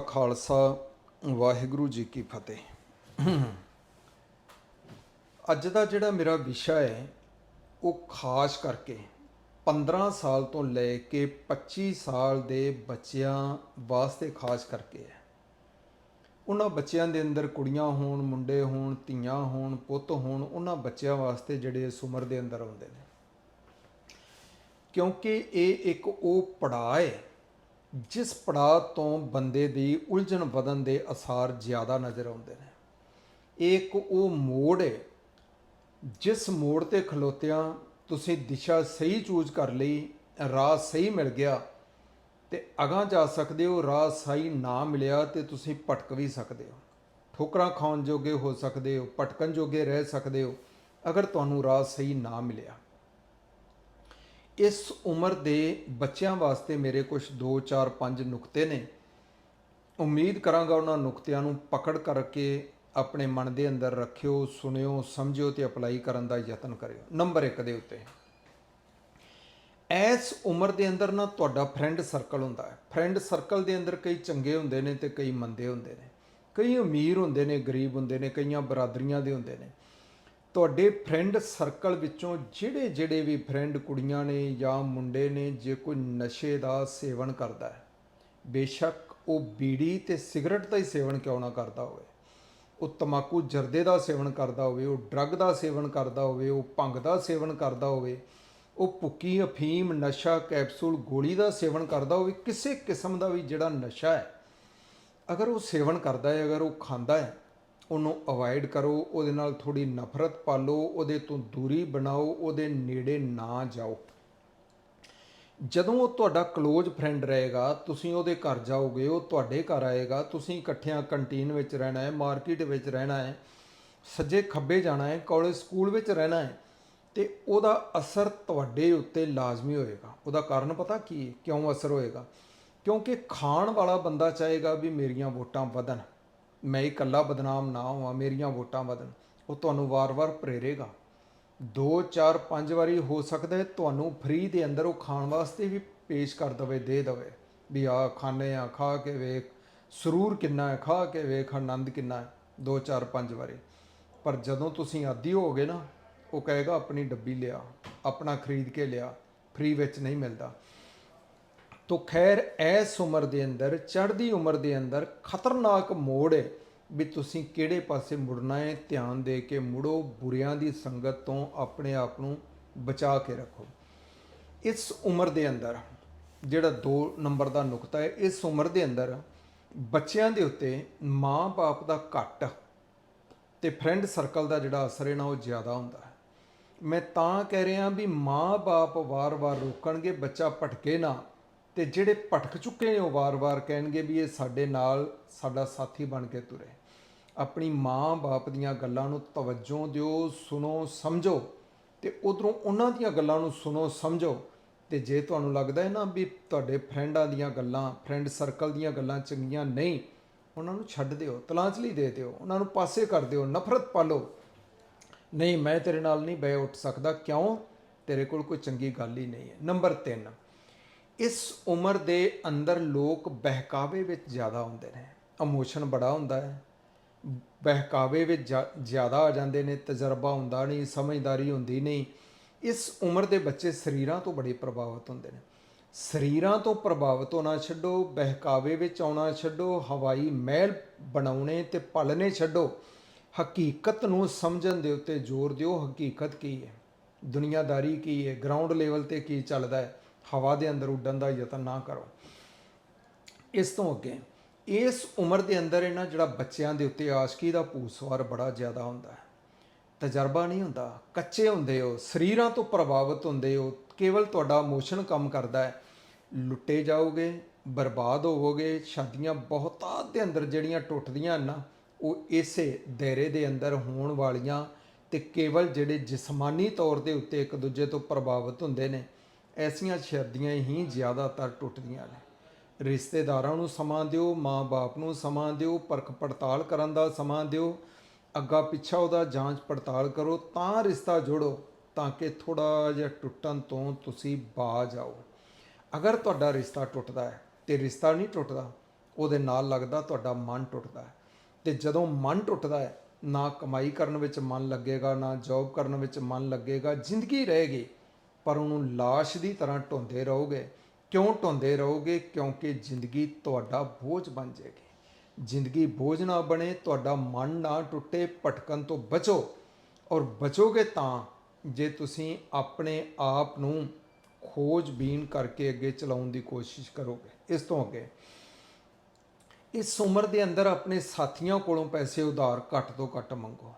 ਖਾਲਸਾ, ਵਾਹਿਗੁਰੂ ਜੀ ਕੀ ਫਤਿਹ। ਅੱਜ ਦਾ ਜਿਹੜਾ ਮੇਰਾ ਵਿਸ਼ਾ ਹੈ, ਉਹ ਖਾਸ ਕਰਕੇ 15 ਸਾਲ ਤੋਂ ਲੈ ਕੇ 25 ਸਾਲ ਦੇ ਬੱਚਿਆਂ ਵਾਸਤੇ ਖਾਸ ਕਰਕੇ ਹੈ। ਉਹਨਾਂ ਬੱਚਿਆਂ ਦੇ ਅੰਦਰ ਕੁੜੀਆਂ ਹੋਣ, ਮੁੰਡੇ ਹੋਣ, ਧੀਆਂ ਹੋਣ, ਪੁੱਤ ਹੋਣ, ਉਹਨਾਂ ਬੱਚਿਆਂ ਵਾਸਤੇ ਜਿਹੜੇ ਇਸ ਉਮਰ ਦੇ ਅੰਦਰ ਆਉਂਦੇ ਨੇ। ਕਿਉਂਕਿ ਇਹ ਇੱਕ ਉਹ ਪੜਾਅ ਹੈ ਜਿਸ ਪੜਾਅ ਤੋਂ ਬੰਦੇ ਦੀ ਉਲਝਣ ਵਧਣ ਦੇ ਅਸਾਰ ਜ਼ਿਆਦਾ ਨਜ਼ਰ ਆਉਂਦੇ ਨੇ। ਇਹ ਇੱਕ ਉਹ ਮੋੜ ਹੈ ਜਿਸ ਮੋੜ ਤੇ ਖਲੋਤਿਆਂ ਤੁਸੀਂ ਦਿਸ਼ਾ ਸਹੀ ਚੂਜ਼ ਕਰ ਲਈ, ਰਾਹ ਸਹੀ ਮਿਲ ਗਿਆ ਤੇ ਅਗਾਂਹ ਜਾ ਸਕਦੇ ਹੋ, ਰਾਹ ਸਹੀ ਨਾ ਮਿਲਿਆ ਤੇ ਤੁਸੀਂ ਭਟਕ ਵੀ ਸਕਦੇ ਹੋ। ਠੋਕਰਾਂ ਖਾਣ ਜੋਗੇ ਹੋ ਸਕਦੇ ਹੋ, ਭਟਕਣ ਜੋਗੇ ਰਹਿ ਸਕਦੇ ਹੋ, ਅਗਰ ਤੁਹਾਨੂੰ ਰਾਹ ਸਹੀ ਨਾ ਮਿਲਿਆ। ਇਸ ਉਮਰ ਦੇ ਬੱਚਿਆਂ ਵਾਸਤੇ ਮੇਰੇ ਕੁਝ 2 4 5 ਨੁਕਤੇ ਨੇ। ਉਮੀਦ ਕਰਾਂਗਾ ਉਹਨਾਂ ਨੁਕਤਿਆਂ ਨੂੰ ਪਕੜ ਕਰਕੇ ਆਪਣੇ ਮਨ ਦੇ ਅੰਦਰ ਰੱਖਿਓ, ਸੁਣਿਓ, ਸਮਝਿਓ ਤੇ ਅਪਲਾਈ ਕਰਨ ਦਾ ਯਤਨ ਕਰਿਓ। ਨੰਬਰ 1 ਦੇ ਉੱਤੇ। ਇਸ ਉਮਰ ਦੇ ਅੰਦਰ ਨਾ ਤੁਹਾਡਾ ਫਰੈਂਡ ਸਰਕਲ ਹੁੰਦਾ ਹੈ। ਫਰੈਂਡ ਸਰਕਲ ਦੇ ਅੰਦਰ ਕਈ ਚੰਗੇ ਹੁੰਦੇ ਨੇ ਤੇ ਕਈ ਮੰਦੇ ਹੁੰਦੇ ਨੇ। ਕਈ ਅਮੀਰ ਹੁੰਦੇ ਨੇ, ਗਰੀਬ ਹੁੰਦੇ ਨੇ, ਕਈਆਂ ਬਰਾਦਰੀਆਂ ਦੇ ਹੁੰਦੇ ਨੇ। ਤੁਹਾਡੇ ਫਰੈਂਡ ਸਰਕਲ ਵਿੱਚੋਂ ਜਿਹੜੇ ਜਿਹੜੇ ਵੀ ਫਰੈਂਡ ਕੁੜੀਆਂ ਨੇ ਜਾਂ ਮੁੰਡੇ ਨੇ ਜੇ ਕੋਈ ਨਸ਼ੇ ਦਾ ਸੇਵਨ ਕਰਦਾ ਹੈ, ਬੇਸ਼ੱਕ ਉਹ ਬੀੜੀ ਤੇ ਸਿਗਰਟ ਦਾ ਹੀ ਸੇਵਨ ਕਿਉਂ ਨਾ ਕਰਦਾ ਹੋਵੇ? ਉਹ ਤਮਾਕੂ ਜਰਦੇ ਦਾ ਸੇਵਨ ਕਰਦਾ ਹੋਵੇ, ਉਹ ਡਰੱਗ ਦਾ ਸੇਵਨ ਕਰਦਾ ਹੋਵੇ, ਉਹ ਭੰਗ ਦਾ ਸੇਵਨ ਕਰਦਾ ਹੋਵੇ, ਉਹ ਭੁੱਕੀ, ਅਫੀਮ, ਨਸ਼ਾ, ਕੈਪਸੂਲ, ਗੋਲੀ ਦਾ ਸੇਵਨ ਕਰਦਾ ਹੋਵੇ, ਕਿਸੇ ਕਿਸਮ ਦਾ ਵੀ ਜਿਹੜਾ ਨਸ਼ਾ ਹੈ, ਅਗਰ ਉਹ ਸੇਵਨ ਕਰਦਾ ਹੈ, ਅਗਰ ਉਹ ਖਾਂਦਾ ਹੈ ਉਹਨੂੰ ਅਵੋਇਡ ਕਰੋ, ਉਹਦੇ ਨਾਲ ਥੋੜੀ ਨਫ਼ਰਤ ਪਾਲੋ, ਉਹਦੇ ਤੋਂ ਦੂਰੀ ਬਣਾਓ, ਉਹਦੇ ਨੇੜੇ ਨਾ ਜਾਓ। ਜਦੋਂ ਉਹ ਤੁਹਾਡਾ ক্লোਜ਼ ਫਰੈਂਡ ਰਹੇਗਾ, ਤੁਸੀਂ ਉਹਦੇ ਘਰ ਜਾਓਗੇ, ਉਹ ਤੁਹਾਡੇ ਘਰ ਆਏਗਾ, ਤੁਸੀਂ ਇਕੱਠਿਆਂ ਕੰਟੀਨ ਵਿੱਚ ਰਹਿਣਾ ਹੈ ਮਾਰਕੀਟ ਵਿੱਚ ਰਹਿਣਾ ਹੈ, ਸੱਜੇ ਖੱਬੇ ਜਾਣਾ ਹੈ ਕਾਲਜ ਸਕੂਲ ਵਿੱਚ ਰਹਿਣਾ ਹੈ, ਤੇ ਉਹਦਾ ਅਸਰ ਤੁਹਾਡੇ ਉੱਤੇ ਲਾਜ਼ਮੀ ਹੋਏਗਾ। ਉਹਦਾ ਕਾਰਨ ਪਤਾ ਕੀ ਹੈ? ਕਿਉਂ ਅਸਰ ਹੋਏਗਾ? ਕਿਉਂਕਿ ਖਾਣ ਵਾਲਾ ਬੰਦਾ ਚਾਹੇਗਾ ਵੀ ਮੇਰੀਆਂ ਵੋਟਾਂ ਵਧਣ। ਮੈਂ ਇਕੱਲਾ ਬਦਨਾਮ ਨਾ ਹੋਵਾਂ, ਮੇਰੀਆਂ ਵੋਟਾਂ ਵਧਣ। ਉਹ ਤੁਹਾਨੂੰ ਵਾਰ-ਵਾਰ ਪ੍ਰੇਰੇਗਾ। 2 4 5 ਵਾਰੀ ਹੋ ਸਕਦਾ ਹੈ ਤੁਹਾਨੂੰ ਫ੍ਰੀ ਦੇ ਅੰਦਰ ਉਹ ਖਾਣ ਵਾਸਤੇ ਵੀ ਪੇਸ਼ ਕਰ ਦਵੇ, ਦੇ ਦਵੇ। ਵੀ ਆ ਖਾਣੇ ਆ, ਖਾ ਕੇ ਵੇਖ, ਸਰੂਰ ਕਿੰਨਾ ਹੈ, ਖਾ ਕੇ ਵੇਖ, ਆਨੰਦ ਕਿੰਨਾ ਹੈ। 2 4 5 ਵਾਰੀ। ਪਰ ਜਦੋਂ ਤੁਸੀਂ ਆਦੀ ਹੋਗੇ ਨਾ, ਉਹ ਕਹੇਗਾ, ਆਪਣੀ ਡੱਬੀ ਲਿਆ, ਆਪਣਾ ਖਰੀਦ ਕੇ ਲਿਆ, ਫ੍ਰੀ ਵਿੱਚ ਨਹੀਂ ਮਿਲਦਾ। ਤੋ ਖੈਰ, ਐਸ ਉਮਰ ਦੇ ਅੰਦਰ, ਚੜ੍ਹਦੀ ਉਮਰ ਦੇ ਅੰਦਰ ਖਤਰਨਾਕ ਮੋੜ ਹੈ ਵੀ ਤੁਸੀਂ ਕਿਹੜੇ ਪਾਸੇ ਮੁੜਨਾ ਹੈ, ਧਿਆਨ ਦੇ ਕੇ ਮੁੜੋ, ਬੁਰਿਆਂ ਦੀ ਸੰਗਤ ਤੋਂ ਆਪਣੇ ਆਪ ਨੂੰ ਬਚਾ ਕੇ ਰੱਖੋ। ਇਸ ਉਮਰ ਦੇ ਅੰਦਰ, ਜਿਹੜਾ 2 ਨੰਬਰ ਦਾ ਨੁਕਤਾ ਹੈ, ਇਸ ਉਮਰ ਦੇ ਅੰਦਰ ਬੱਚਿਆਂ ਦੇ ਉੱਤੇ ਮਾਂ-ਬਾਪ ਦਾ ਘੱਟ ਤੇ ਫਰੈਂਡ ਸਰਕਲ ਦਾ ਜਿਹੜਾ ਅਸਰ ਹੈ ਨਾ, ਉਹ ਜ਼ਿਆਦਾ ਹੁੰਦਾ ਹੈ। ਮੈਂ ਤਾਂ ਕਹਿ ਰਿਹਾ ਵੀ ਮਾਂ-ਬਾਪ ਵਾਰ-ਵਾਰ ਰੋਕਣਗੇ, ਬੱਚਾ ਭਟਕੇ ਨਾ ਤੇ ਜਿਹੜੇ ਭਟਕ ਚੁੱਕੇ ਨੇ ਉਹ ਵਾਰ-ਵਾਰ ਕਹਿਣਗੇ ਵੀ ਇਹ ਸਾਡੇ ਨਾਲ ਸਾਡਾ ਸਾਥੀ ਬਣ ਕੇ ਤੁਰੇ। ਆਪਣੀ ਮਾਂ-ਬਾਪ ਦੀਆਂ ਗੱਲਾਂ ਨੂੰ ਤਵੱਜੋ ਦਿਓ, ਸੁਣੋ, ਸਮਝੋ ਤੇ ਉਧਰੋਂ ਉਹਨਾਂ ਦੀਆਂ ਗੱਲਾਂ ਨੂੰ ਸੁਣੋ, ਸਮਝੋ ਤੇ ਜੇ ਤੁਹਾਨੂੰ ਲੱਗਦਾ ਹੈ ਨਾ ਵੀ ਤੁਹਾਡੇ ਫਰੈਂਡਾਂ ਦੀਆਂ ਗੱਲਾਂ, ਫਰੈਂਡ ਸਰਕਲ ਦੀਆਂ ਗੱਲਾਂ ਚੰਗੀਆਂ ਨਹੀਂ, ਉਹਨਾਂ ਨੂੰ ਛੱਡ ਦਿਓ ਤਲਾਂਚਲੀ ਦੇ ਦਿਓ, ਉਹਨਾਂ ਨੂੰ ਪਾਸੇ ਕਰ ਦਿਓ, ਨਫ਼ਰਤ ਪਾਲੋ। ਨਹੀਂ, ਮੈਂ ਤੇਰੇ ਨਾਲ ਨਹੀਂ ਬਹਿ ਉੱਠ ਸਕਦਾ, ਕਿਉਂ? ਤੇਰੇ ਕੋਲ ਕੋਈ ਚੰਗੀ ਗੱਲ ਹੀ ਨਹੀਂ ਹੈ। ਨੰਬਰ 3 ਇਸ ਉਮਰ ਦੇ ਅੰਦਰ ਲੋਕ ਬਹਿਕਾਵੇ ਵਿੱਚ ਜ਼ਿਆਦਾ ਹੁੰਦੇ ਨੇ। ਇਮੋਸ਼ਨ ਬੜਾ ਹੁੰਦਾ ਹੈ। ਬਹਿਕਾਵੇ ਵਿੱਚ ਜ਼ਿਆ- ਜ਼ਿਆਦਾ ਆ ਜਾਂਦੇ ਨੇ, ਤਜਰਬਾ ਹੁੰਦਾ ਨਹੀਂ, ਸਮਝਦਾਰੀ ਹੁੰਦੀ ਨਹੀਂ। ਇਸ ਉਮਰ ਦੇ ਬੱਚੇ ਸਰੀਰਾਂ ਤੋਂ ਬੜੇ ਪ੍ਰਭਾਵਿਤ ਹੁੰਦੇ ਨੇ। ਸਰੀਰਾਂ ਤੋਂ ਪ੍ਰਭਾਵਿਤ ਹੋਣਾ ਛੱਡੋ, ਬਹਿਕਾਵੇ ਵਿੱਚ ਆਉਣਾ ਛੱਡੋ, ਹਵਾਈ ਮਹਿਲ ਬਣਾਉਣੇ ਤੇ ਪਾਲਣੇ ਛੱਡੋ। ਹਕੀਕਤ ਨੂੰ ਸਮਝਣ ਦੇ ਉੱਤੇ ਜ਼ੋਰ ਦਿਓ। ਹਕੀਕਤ ਕੀ ਹੈ? ਦੁਨੀਆਦਾਰੀ ਕੀ ਹੈ? ਗਰਾਊਂਡ ਲੈਵਲ ਤੇ ਕੀ ਚੱਲਦਾ ਹੈ? ਹਵਾ ਦੇ ਅੰਦਰ ਉੱਡਣ ਦਾ ਯਤਨ ਨਾ ਕਰੋ। ਇਸ ਤੋਂ ਅੱਗੇ, ਇਸ ਉਮਰ ਦੇ ਅੰਦਰ ਇਹਨਾਂ ਜਿਹੜਾ ਬੱਚਿਆਂ ਦੇ ਉੱਤੇ ਆਸ਼ਕੀ ਦਾ ਭੂਸਵਾਰ ਬੜਾ ਜ਼ਿਆਦਾ ਹੁੰਦਾ ਹੈ। ਤਜਰਬਾ ਨਹੀਂ ਹੁੰਦਾ, ਕੱਚੇ ਹੁੰਦੇ ਹੋ, ਸਰੀਰਾਂ ਤੋਂ ਪ੍ਰਭਾਵਿਤ ਹੁੰਦੇ ਹੋ, ਕੇਵਲ ਤੁਹਾਡਾ ਇਮੋਸ਼ਨ ਕੰਮ ਕਰਦਾ ਹੈ। ਲੁੱਟੇ ਜਾਓਗੇ, ਬਰਬਾਦ ਹੋਵੋਗੇ, ਸ਼ਾਦੀਆਂ ਬਹੁਤਾਤ ਦੇ ਅੰਦਰ ਜਿਹੜੀਆਂ ਟੁੱਟਦੀਆਂ ਹਨ ਨਾ, ਉਹ ਇਸੇ ਦਾਇਰੇ ਦੇ ਅੰਦਰ ਹੋਣ ਵਾਲੀਆਂ ਤੇ ਕੇਵਲ ਜਿਹੜੇ ਜਿਸਮਾਨੀ ਤੌਰ ਦੇ ਉੱਤੇ ਇੱਕ ਦੂਜੇ ਤੋਂ ਪ੍ਰਭਾਵਿਤ ਹੁੰਦੇ ਨੇ ਐਸੀਆਂ ਸ਼ਾਦੀਆਂ ਹੀ ਜ਼ਿਆਦਾਤਰ ਟੁੱਟਦੀਆਂ ਨੇ। ਰਿਸ਼ਤੇਦਾਰਾਂ ਨੂੰ ਸਮਾਂ ਦਿਓ, ਮਾਂ-ਬਾਪ ਨੂੰ ਸਮਾਂ ਦਿਓ ਪਰਖ ਪੜਤਾਲ ਕਰਨ ਦਾ ਸਮਾਂ ਦਿਓ, ਅੱਗਾ ਪਿੱਛਾ ਉਹਦਾ ਜਾਂਚ ਪੜਤਾਲ ਕਰੋ, ਤਾਂ ਰਿਸ਼ਤਾ ਜੋੜੋ, ਤਾਂ ਕਿ ਥੋੜਾ ਜਿਹਾ ਟੁੱਟਣ ਤੋਂ ਤੁਸੀਂ ਬਾਜ ਆਓ ਅਗਰ ਤੁਹਾਡਾ ਰਿਸ਼ਤਾ ਟੁੱਟਦਾ ਹੈ ਤੇ ਰਿਸ਼ਤਾ ਨਹੀਂ ਟੁੱਟਦਾ, ਉਹਦੇ ਨਾਲ ਲੱਗਦਾ ਤੁਹਾਡਾ ਮਨ ਟੁੱਟਦਾ ਹੈ। ਤੇ ਜਦੋਂ ਮਨ ਟੁੱਟਦਾ ਹੈ, ਨਾ ਕਮਾਈ ਕਰਨ ਵਿੱਚ ਮਨ ਲੱਗੇਗਾ, ਨਾ ਜੌਬ ਕਰਨ ਵਿੱਚ ਮਨ ਲੱਗੇਗਾ, ਜ਼ਿੰਦਗੀ ਰਹੇਗੀ। ਪਰ ਉਹਨੂੰ ਲਾਸ਼ ਦੀ ਤਰ੍ਹਾਂ ਢੋਂਦੇ ਰਹੋਗੇ। ਕਿਉਂ ਢੋਂਦੇ ਰਹੋਗੇ? ਕਿਉਂਕਿ ਜ਼ਿੰਦਗੀ ਤੁਹਾਡਾ ਬੋਝ ਬਣ ਜਾਏਗੀ। ਜ਼ਿੰਦਗੀ ਬੋਝ ਨਾ ਬਣੇ, ਤੁਹਾਡਾ ਮਨ ਨਾ ਟੁੱਟੇ, ਭਟਕਣ ਤੋਂ ਬਚੋ। ਔਰ ਬਚੋਗੇ ਤਾਂ ਜੇ ਤੁਸੀਂ ਆਪਣੇ ਆਪ ਨੂੰ ਖੋਜਬੀਨ ਕਰਕੇ ਅੱਗੇ ਚਲਾਉਣ ਦੀ ਕੋਸ਼ਿਸ਼ ਕਰੋਗੇ। ਇਸ ਤੋਂ ਅੱਗੇ, ਇਸ ਉਮਰ ਦੇ ਅੰਦਰ ਆਪਣੇ ਸਾਥੀਆਂ ਕੋਲੋਂ ਪੈਸੇ ਉਧਾਰ ਘੱਟ ਤੋਂ ਘੱਟ ਮੰਗੋ।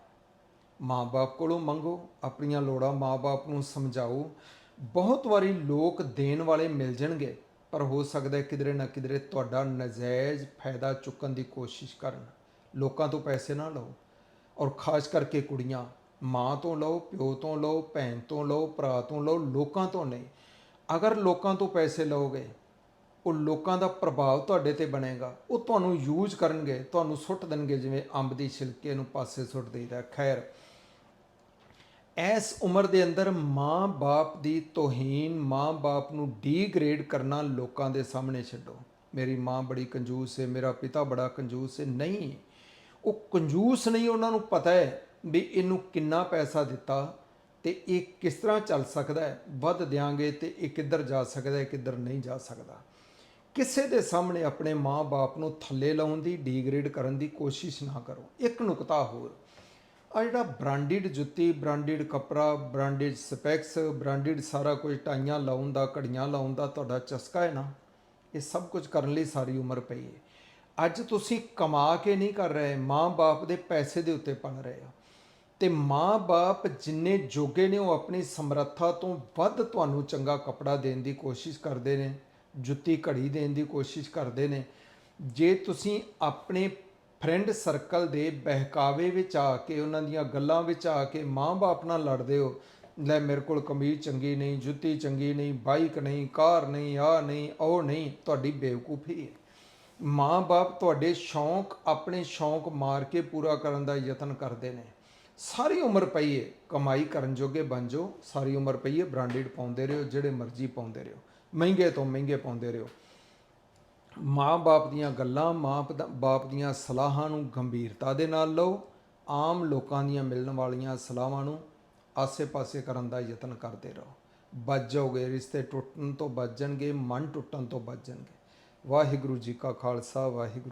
ਮਾਂ-ਬਾਪ ਕੋਲੋਂ ਮੰਗੋ, ਆਪਣੀਆਂ ਲੋੜਾਂ ਮਾਂ-ਬਾਪ ਨੂੰ ਸਮਝਾਓ। ਬਹੁਤ ਵਾਰੀ ਲੋਕ ਦੇਣ ਵਾਲੇ ਮਿਲ ਜਾਣਗੇ, ਪਰ ਹੋ ਸਕਦਾ ਹੈ ਕਿਧਰੇ ਨਾ ਕਿਧਰੇ ਤੁਹਾਡਾ ਨਜਾਇਜ਼ ਫਾਇਦਾ ਚੁੱਕਣ ਦੀ ਕੋਸ਼ਿਸ਼ ਕਰਨ। ਲੋਕਾਂ ਤੋਂ ਪੈਸੇ ਨਾ ਲਓ, ਔਰ ਖਾਸ ਕਰਕੇ ਕੁੜੀਆਂ, ਮਾਂ ਤੋਂ ਲਓ, ਪਿਓ ਤੋਂ ਲਓ, ਭੈਣ ਤੋਂ ਲਓ, ਭਰਾ ਤੋਂ ਲਓ, ਲੋਕਾਂ ਤੋਂ ਨਹੀਂ। ਅਗਰ ਲੋਕਾਂ ਤੋਂ ਪੈਸੇ ਲਓਗੇ, ਉਹ ਲੋਕਾਂ ਦਾ ਪ੍ਰਭਾਵ ਤੁਹਾਡੇ ਤੇ ਬਣੇਗਾ। ਉਹ ਤੁਹਾਨੂੰ ਯੂਜ਼ ਕਰਨਗੇ, ਤੁਹਾਨੂੰ ਸੁੱਟ ਦੇਣਗੇ, ਜਿਵੇਂ ਅੰਬ ਦੀ ਛਿਲਕੇ ਨੂੰ ਪਾਸੇ ਸੁੱਟ ਦੇਈਦਾ। ਖੈਰ ਇਸ ਉਮਰ ਦੇ ਅੰਦਰ ਮਾਂ-ਬਾਪ ਦੀ ਤੋਹੀਨ ਮਾਂ-ਬਾਪ ਨੂੰ ਡੀਗ੍ਰੇਡ ਕਰਨਾ ਲੋਕਾਂ ਦੇ ਸਾਹਮਣੇ ਛੱਡੋ। ਮੇਰੀ ਮਾਂ ਬੜੀ ਕੰਜੂਸ ਹੈ ਮੇਰਾ ਪਿਤਾ ਬੜਾ ਕੰਜੂਸ ਹੈ ਨਹੀਂ, ਉਹ ਕੰਜੂਸ ਨਹੀਂ, ਉਹਨਾਂ ਨੂੰ ਪਤਾ ਹੈ ਵੀ ਇਹਨੂੰ ਕਿੰਨਾ ਪੈਸਾ ਦਿੱਤਾ ਤੇ ਇਹ ਕਿਸ ਤਰ੍ਹਾਂ ਚੱਲ ਸਕਦਾ ਹੈ ਵੱਧ ਦਿਆਂਗੇ ਤੇ ਇਹ ਕਿੱਧਰ ਜਾ ਸਕਦਾ ਹੈ ਕਿੱਧਰ ਨਹੀਂ ਜਾ ਸਕਦਾ। ਕਿਸੇ ਦੇ ਸਾਹਮਣੇ ਆਪਣੇ ਮਾਂ-ਬਾਪ ਨੂੰ ਥੱਲੇ ਲਾਉਣ ਦੀ ਡੀਗ੍ਰੇਡ ਕਰਨ ਦੀ ਕੋਸ਼ਿਸ਼ ਨਾ ਕਰੋ। ਇੱਕ ਨੁਕਤਾ ਹੋਰ ਆ ਜਿਹੜਾ ਬ੍ਰਾਂਡਡ ਜੁੱਤੀ, ਬ੍ਰਾਂਡਡ ਕੱਪੜਾ, ਬ੍ਰਾਂਡਡ ਸਪੈਕਸ, ਬ੍ਰਾਂਡਡ ਸਾਰਾ ਕੁਝ ਟਾਈਆਂ ਲਾਉਣ ਦਾ, ਘੜੀਆਂ ਲਾਉਣ ਦਾ ਤੁਹਾਡਾ ਚਸਕਾ ਹੈ ਨਾ, ਇਹ ਸਭ ਕੁਝ ਕਰਨ ਲਈ ਸਾਰੀ ਉਮਰ ਪਈ ਹੈ। ਅੱਜ ਤੁਸੀਂ ਕਮਾ ਕੇ ਨਹੀਂ ਕਰ ਰਹੇ ਮਾਂ-ਬਾਪ ਦੇ ਪੈਸੇ ਦੇ ਉੱਤੇ ਪਲ ਰਹੇ ਹੋ। ਤੇ ਮਾਂ-ਬਾਪ ਜਿੰਨੇ ਜੋਗੇ ਨੇ, ਉਹ ਆਪਣੀ ਸਮਰੱਥਾ ਤੋਂ ਵੱਧ ਤੁਹਾਨੂੰ ਚੰਗਾ ਕੱਪੜਾ ਦੇਣ ਦੀ ਕੋਸ਼ਿਸ਼ ਕਰਦੇ ਨੇ, ਜੁੱਤੀ ਘੜੀ ਦੇਣ ਦੀ ਕੋਸ਼ਿਸ਼ ਕਰਦੇ ਨੇ। ਜੇ ਤੁਸੀਂ ਆਪਣੇ ਫਰੈਂਡ ਸਰਕਲ ਦੇ ਬਹਿਕਾਵੇ ਵਿੱਚ ਆ ਕੇ, ਉਹਨਾਂ ਦੀਆਂ ਗੱਲਾਂ ਵਿੱਚ ਆ ਕੇ ਮਾਂ-ਬਾਪ ਨਾਲ ਲੜਦੇ ਹੋ, ਲੈ ਮੇਰੇ ਕੋਲ ਕਮੀਜ਼ ਚੰਗੀ ਨਹੀਂ, ਜੁੱਤੀ ਚੰਗੀ ਨਹੀਂ, ਬਾਈਕ ਨਹੀਂ, ਕਾਰ ਨਹੀਂ ਆ ਨਹੀਂ, ਉਹ ਨਹੀਂ, ਤੁਹਾਡੀ ਬੇਵਕੂਫੀ ਹੈ। ਮਾਂ-ਬਾਪ ਤੁਹਾਡੇ ਸ਼ੌਂਕ, ਆਪਣੇ ਸ਼ੌਂਕ ਮਾਰ ਕੇ ਪੂਰਾ ਕਰਨ ਦਾ ਯਤਨ ਕਰਦੇ ਨੇ। ਸਾਰੀ ਉਮਰ ਪਈਏ ਕਮਾਈ ਕਰਨ ਜੋਗੇ ਬਣ ਜਾਓ, ਸਾਰੀ ਉਮਰ ਪਈਏ ਹੈ ਬ੍ਰਾਂਡਡ ਪਾਉਂਦੇ ਰਹੋ, ਜਿਹੜੇ ਮਰਜ਼ੀ ਪਾਉਂਦੇ ਰਹੋ, ਮਹਿੰਗੇ ਤੋਂ ਮਹਿੰਗੇ ਪਾਉਂਦੇ ਰਹੋ। ਮਾਂ-ਬਾਪ ਦੀਆਂ ਗੱਲਾਂ ਮਾਂ-ਬਾਪ ਦੀਆਂ ਸਲਾਹਾਂ ਨੂੰ ਗੰਭੀਰਤਾ ਦੇ ਨਾਲ ਲਓ, ਆਮ ਲੋਕਾਂ ਦੀਆਂ ਮਿਲਣ ਵਾਲੀਆਂ ਸਲਾਹਾਂ ਨੂੰ ਆਸੇ-ਪਾਸੇ ਕਰਨ ਦਾ ਯਤਨ ਕਰਦੇ ਰਹੋ। ਬਚ ਜਾਓਗੇ, ਰਿਸ਼ਤੇ ਟੁੱਟਣ ਤੋਂ ਬਚ ਜਾਣਗੇ ਮਨ ਟੁੱਟਣ ਤੋਂ ਬਚ ਜਾਣਗੇ ਵਾਹਿਗੁਰੂ ਜੀ ਕਾ ਖਾਲਸਾ, ਵਾਹਿਗੁਰੂ